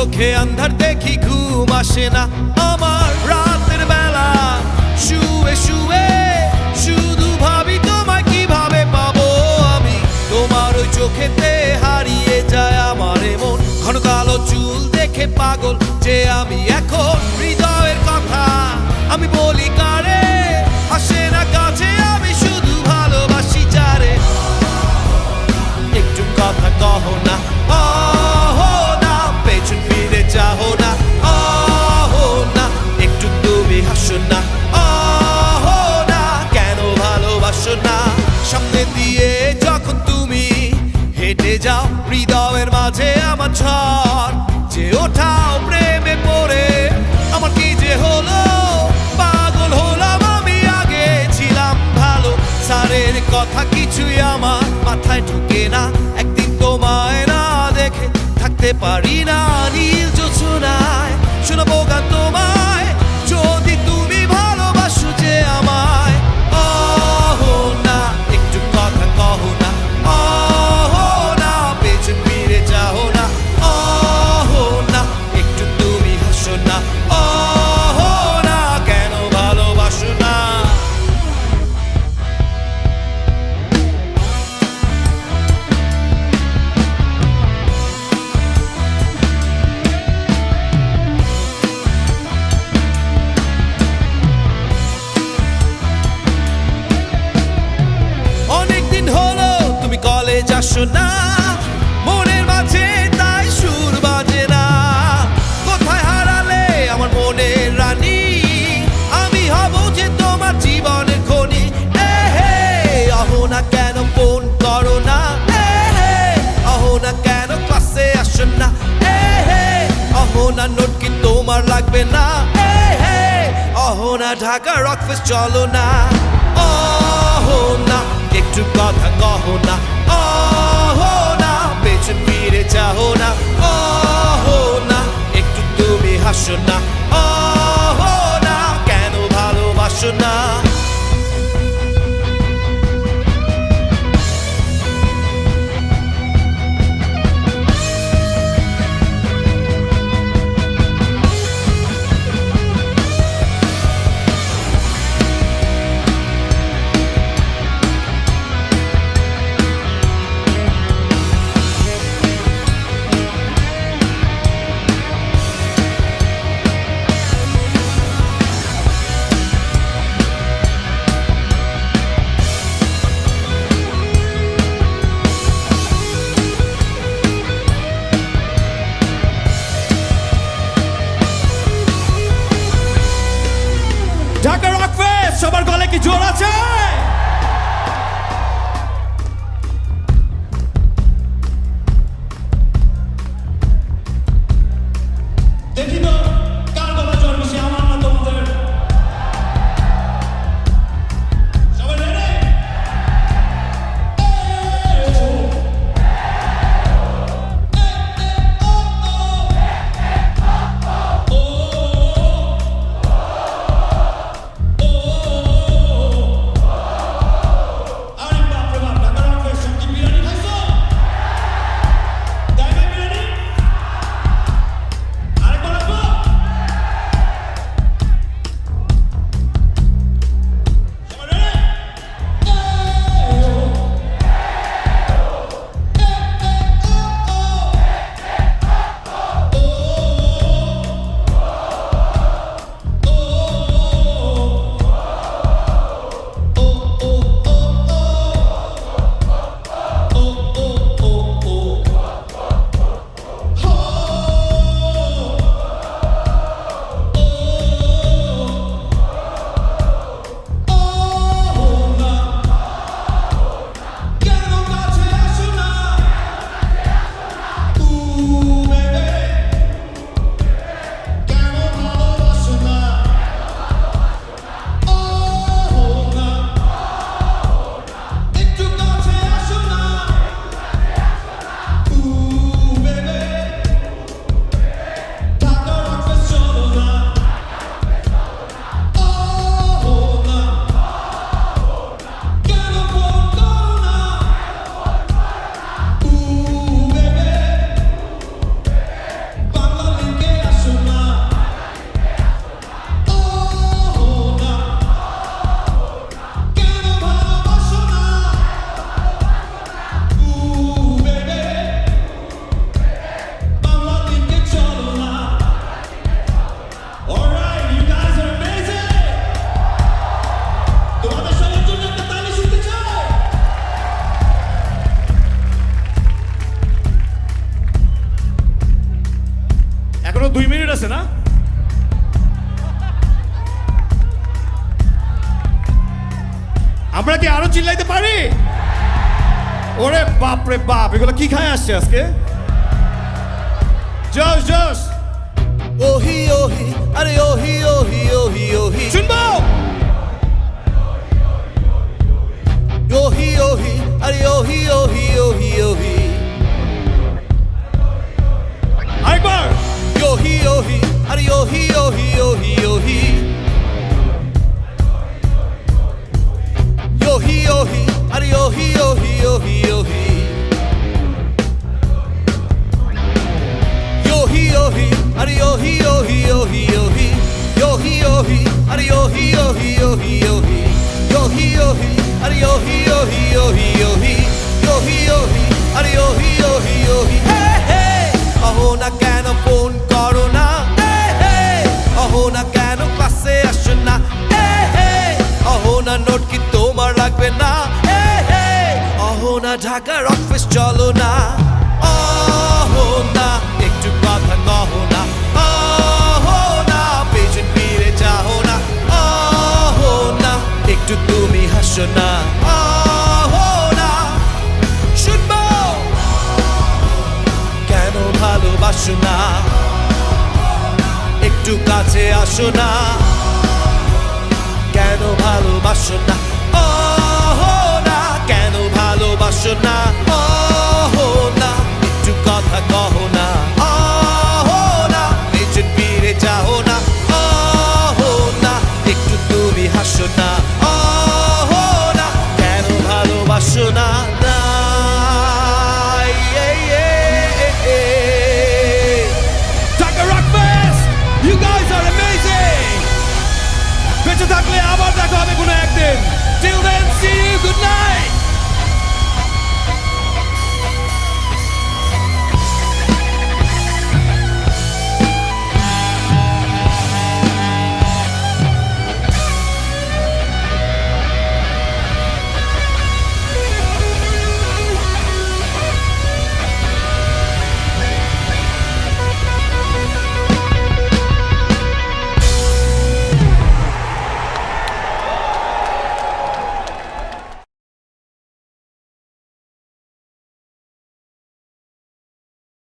চোখে আন্ধার দেখি ঘুম আসে না। আমার মাঝে আমার ছড় যে ওঠাও প্রেমে পড়ে। আমার কি যে হলো? পাগল হলাম আমি, আগে ছিলাম ভালো। স্যারের কথা কিছুই আমার মাথায় ঢুকে না। একদিন তোমায় না দেখে থাকতে পারি না, নীল জোছনায়। শোনাবো গান লাগবে না। অহনা ঢাকা রকফেস্ট চলো না। অহনা, একটু কথা কহ না। অহনা বেঁচে ফিরে চাহো না। অহনা, একটু তুমি হাসো না। অ কি জোর আছে? আছে না? আমরা কি আরও চিল্লাইতে পারি? ওরে বাপ রে বাপ এগুলো কি খায় আসছে আজকে? জোশ জোশ। ওহি ওহি আরে ওহি ওহি ওহি ওহি। শুনব? ওহি ওহি আরে ওহি ওহি ওহি ওহি। Yohi yohi yohi yohi, yohi are yohi yohi yohi yohi, yohi yohi, are yohi yohi yohi. Hey hey, অহো না কেন ফোন করো না? অহো না কেন ক্লাসে আসো না? অহো না নোট কি তোমার লাগবে না? অহো না ঢাকার অফিস চলো না? কাছে still there.